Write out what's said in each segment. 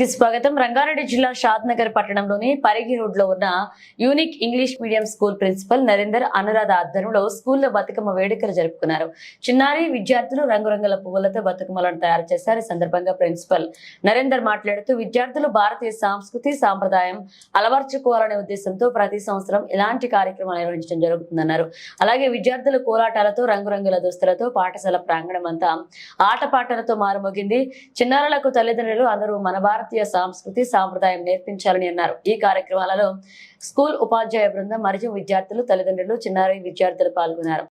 కి స్వాగతం రంగారెడ్డి జిల్లా షాద్ నగర్ పట్టణంలోని పరిగి రోడ్ లో ఉన్న unique English medium school principal Narender Anuradha ఆధ్వర్యంలో స్కూల్లో బతుకమ్మ వేడుకలు జరుపుకున్నారు చిన్నారి విద్యార్థులు రంగురంగుల పువ్వులతో బతుకమ్మలను తయారు చేశారు ఈ సందర్భంగా ప్రిన్సిపల్ నరేందర్ మాట్లాడుతూ విద్యార్థులు భారతీయ సంస్కృతి సాంప్రదాయం అలవర్చుకోవాలనే ఉద్దేశంతో ప్రతి సంవత్సరం ఇలాంటి కార్యక్రమాలు నిర్వహించడం జరుగుతుందన్నారు అలాగే విద్యార్థులు కోలాటాలతో రంగురంగుల దుస్తులతో పాఠశాల ప్రాంగణం అంతా ఆటపాటలతో మారుమోగింది చిన్నారులకు తల్లిదండ్రులు అందరూ మన భారత భారతీయ సంస్కృతి సాంప్రదాయం నేర్పించాలని అన్నారు ఈ కార్యక్రమాలలో స్కూల్ ఉపాధ్యాయ బృందం మరియు విద్యార్థులు తల్లిదండ్రులు చిన్నారి విద్యార్థులు పాల్గొన్నారు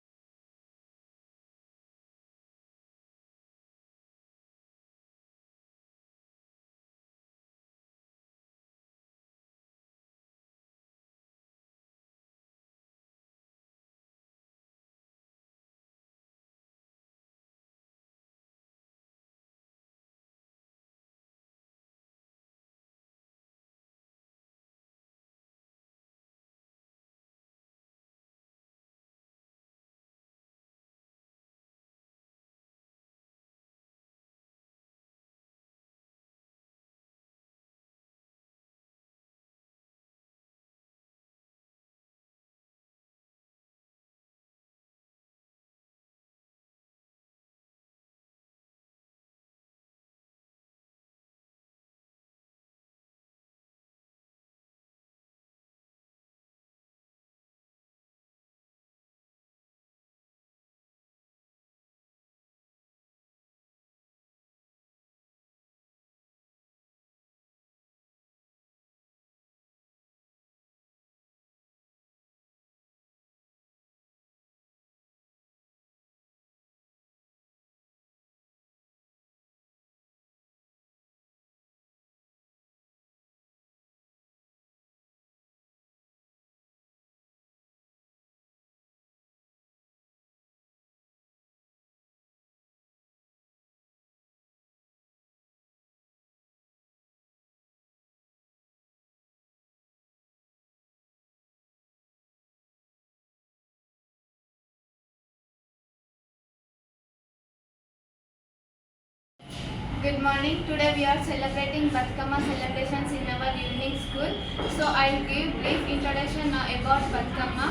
Good morning. Today we are celebrating Batkama celebrations in our evening school. So I'll give brief introduction about Batkama.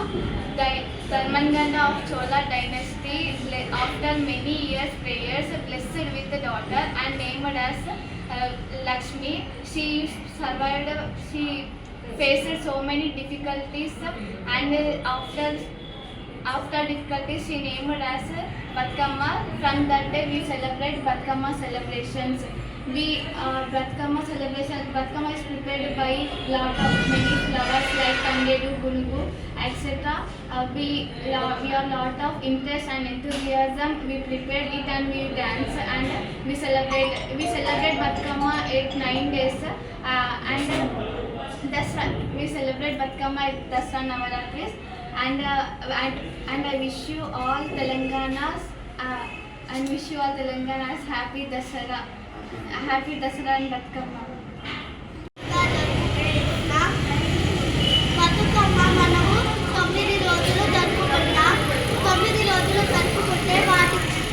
The Dharmanganda of Chola dynasty after many years prayers blessed with a daughter and named as uh, Lakshmi. She survived, she faced so many difficulties and after After difficulties, she named as Batkama. From that day, we celebrate Batkama celebrations. We uh, Batkama celebration. Batkama is prepared by lot of many flowers like Tangedu, Gulugu, etc. Uh, we uh, we are lot of interest and enthusiasm. We prepare it and we dance and we celebrate. We celebrate Batkama eight nine days uh, and Dasra. We celebrate Batkama Dasra Navaratris. And and I wish you all Telanganas and wish you all Telanganas happy Dasara happy Dasara and Bathukamma Bathukamma మనము తొమ్మిది రోజులు జరుపుకుంటాం తొమ్మిది రోజులు జరుపుకుంటే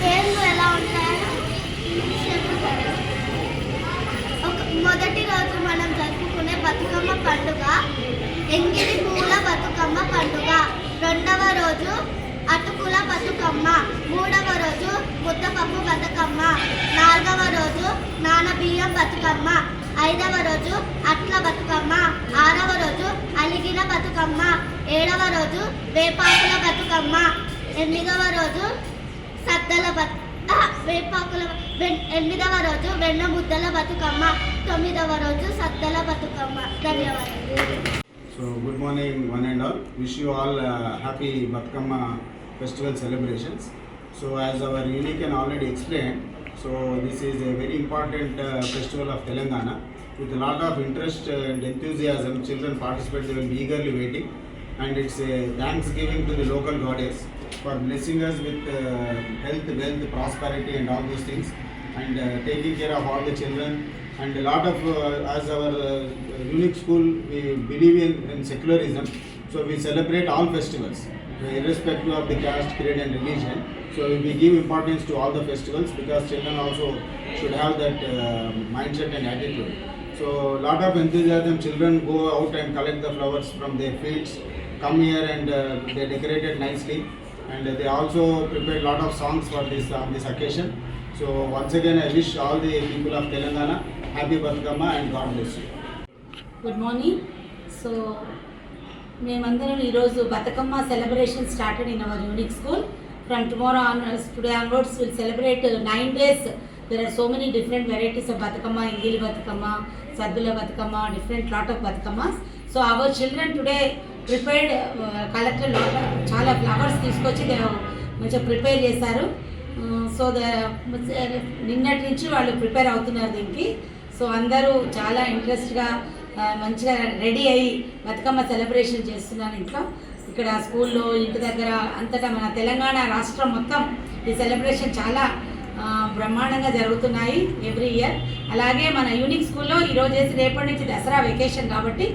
పేర్లు ఎలా మొదటి రోజు మనం జరుపుకునే బతుకమ్మ పండుగ ఎంగిలి బతుకమ్మ పండుగ రెండవ రోజు అటుకుల బతుకమ్మ మూడవ రోజు ముద్దపప్పు బతుకమ్మ నాలుగవ రోజు నానబియ్యం బతుకమ్మ ఐదవ రోజు అట్ల బతుకమ్మ ఆరవ రోజు అలిగిన బతుకమ్మ ఏడవ రోజు వేపాకుల బతుకమ్మ ఎనిమిదవ రోజు సద్దల బతు వేపాకుల ఎనిమిదవ రోజు వెన్న ముద్దల బతుకమ్మ తొమ్మిదవ రోజు సద్దల బతుకమ్మ ధన్యవాదాలు So good morning one and all. Wish you all uh, happy Batkama festival celebrations. So as our Unican already explained, so this is a very important uh, festival of Telangana. With a lot of interest and enthusiasm, children participate, they will be eagerly waiting. And it's a thanksgiving to the local goddess for blessing us with uh, health, wealth, prosperity and all those things. And taking care of all the children and a lot of uh, as our uh, unique school we believe in, in secularism so we celebrate all festivals irrespective of the caste creed and religion so we give importance to all the festivals because children also should have that uh, mindset and attitude so lot of enthusiasm children go out and collect the flowers from their fields come here and uh, they decorated nicely and they also prepared lot of songs for this on this occasion so once again I wish all the people of Telangana happy Bathukamma and God bless good morning so మేమందరం ఈరోజు Bathukamma celebration started in our unique school from tomorrow onwards today onwards will celebrate nine days there are so many different varieties of Bathukamma Engili Bathukamma Saddula Bathukamma different lot of Bathukammas so our children today prepared collected చాలా flowers తీసుకొచ్చి మంచిగా prepare చేశారు so mm, the uh, నిన్నటి నుంచి వాళ్ళు prepare అవుతున్నారు దీనికి so అందరూ చాలా ఇంట్రెస్ట్గా మంచిగా రెడీ అయ్యి బతుకమ్మ సెలబ్రేషన్ చేస్తున్నాను ఇంట్లో ఇక్కడ స్కూల్లో ఇంటి దగ్గర అంతటా మన తెలంగాణ రాష్ట్రం మొత్తం ఈ సెలబ్రేషన్ చాలా బ్రహ్మాండంగా జరుగుతున్నాయి ఎవ్రీ ఇయర్ అలాగే మన యూనిక్ స్కూల్లో ఈరోజు వేసి రేపటి నుంచి దసరా వెకేషన్ కాబట్టి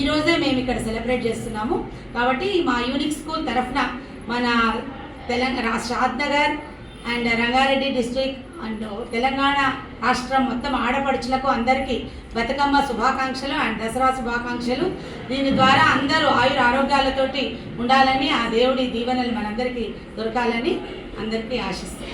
ఈరోజే మేము ఇక్కడ సెలబ్రేట్ చేస్తున్నాము కాబట్టి మా యూనిక్ స్కూల్ తరఫున మన Telangana Shad Nagar and Rangareddy district and Telangana రాష్ట్రం మొత్తం ఆడపడుచులకు అందరికీ బతుకమ్మ శుభాకాంక్షలు అండ్ దసరా శుభాకాంక్షలు దీని ద్వారా అందరూ ఆయుర ఆరోగ్యాలతోటి ఉండాలని ఆ దేవుడి దీవెనలు మనందరికీ దొరకాలని అందరికీ ఆశిస్తాం